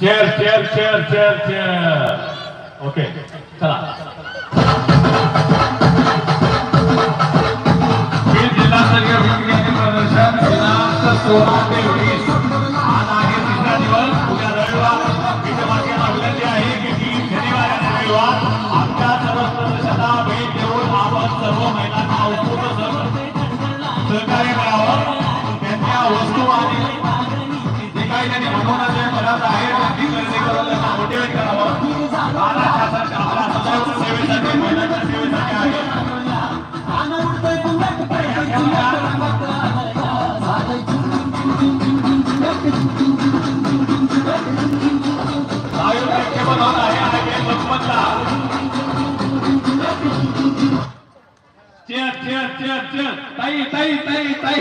Chair chair chair chair chair okay चला हे जिल्हास्तरीय विक्रीचे प्रदर्शन. दिनांक सोळा ते वीस. आज आहे तिसरा दिवस. उद्या रविवार. विनंती आहे की तीन शनिवार आणि रविवार. आमच्या सर्व प्रदर्शनाला भेट देऊन आपण सर्व महिलांना उत्स्फूर्त सहकार्य करावं. त्यांच्या वस्तू आणि जे काही त्यांनी बनवण्याचे पदार्थ आहेत चेअर चेअर चेअर चेअर ताई ताई ताई ताई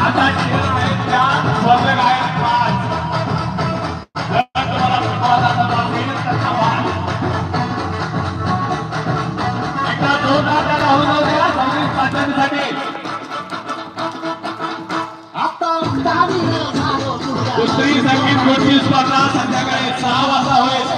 आता चेअर आहेत त्या स्पर्धक आहेत पाच. जर द्या संगीत गोष्टी स्पर्धा संध्याकाळी सहा वाजता होईल.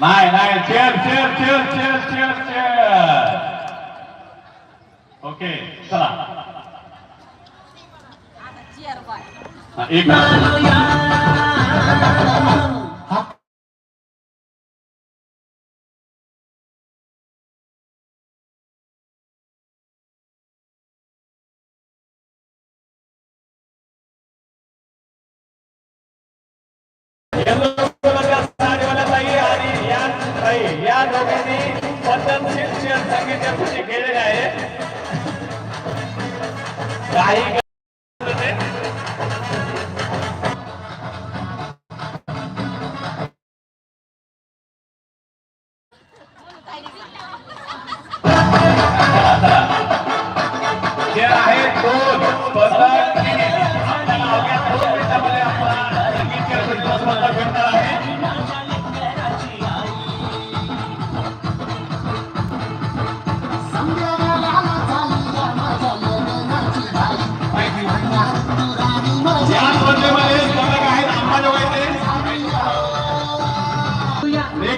नाही नाही chair chair chair chair chair chair okay चला. एक या दोघांनी पद्धतशीर शेअर संगीत केलेले आहे काही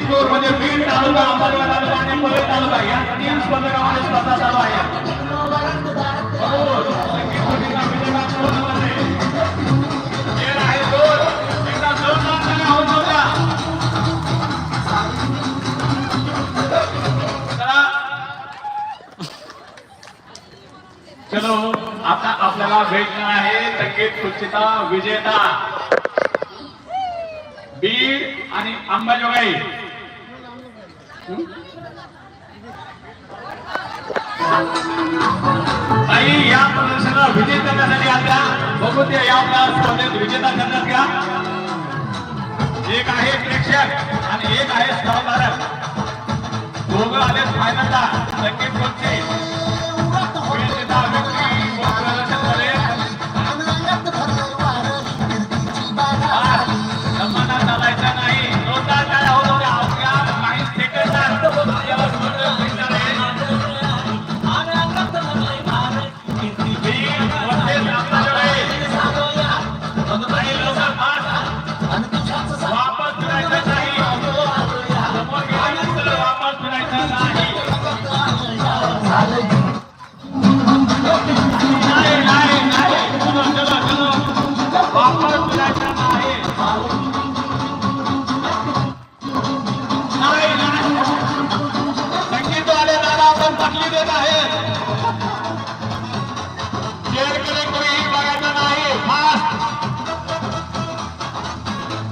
रेकूर म्हणजे बीड तालुका अंबाजोगाई तालुका आणि पलट तालुका. या तीन स्पर्धकांमध्ये स्पर्धा चालू आहे. चलो आता आपल्याला भेटणार आहे संगीत खुर्चीचा विजेता. बीड आणि अंबाजोगाई. ताई या प्रदर्शनाला विजय करण्यासाठी आल्या. बघू त्या या आपल्या स्पर्धेत विजेता करण्यात घ्या एक आहे प्रेक्षक आणि एक आहे स्पर्धारक दोघं आले फायनलला संगीत खुर्ची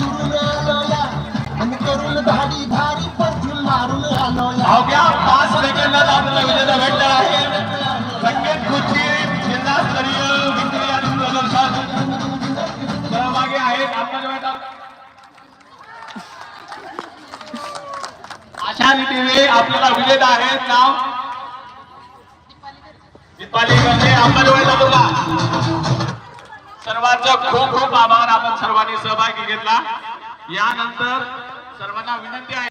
फिरून आलोया आणि करून धाडी धारी परतून मारून आलोया अवघ्या पाच सेकंदात आपला विजेता भेटणार आहे? संकेत खुर्ची जिल्हास्तरीय सहभागी आहेत आपण मॅडम. अशा रीतीने आपल्याला विजेता आहे नाव? दीपाली करणे अंबाजोगाईला बघा. सर्वांचं खूप खूप आभार. आपण सर्वांनी सहभागी घेतला. यानंतर सर्वांना विनंती आहे.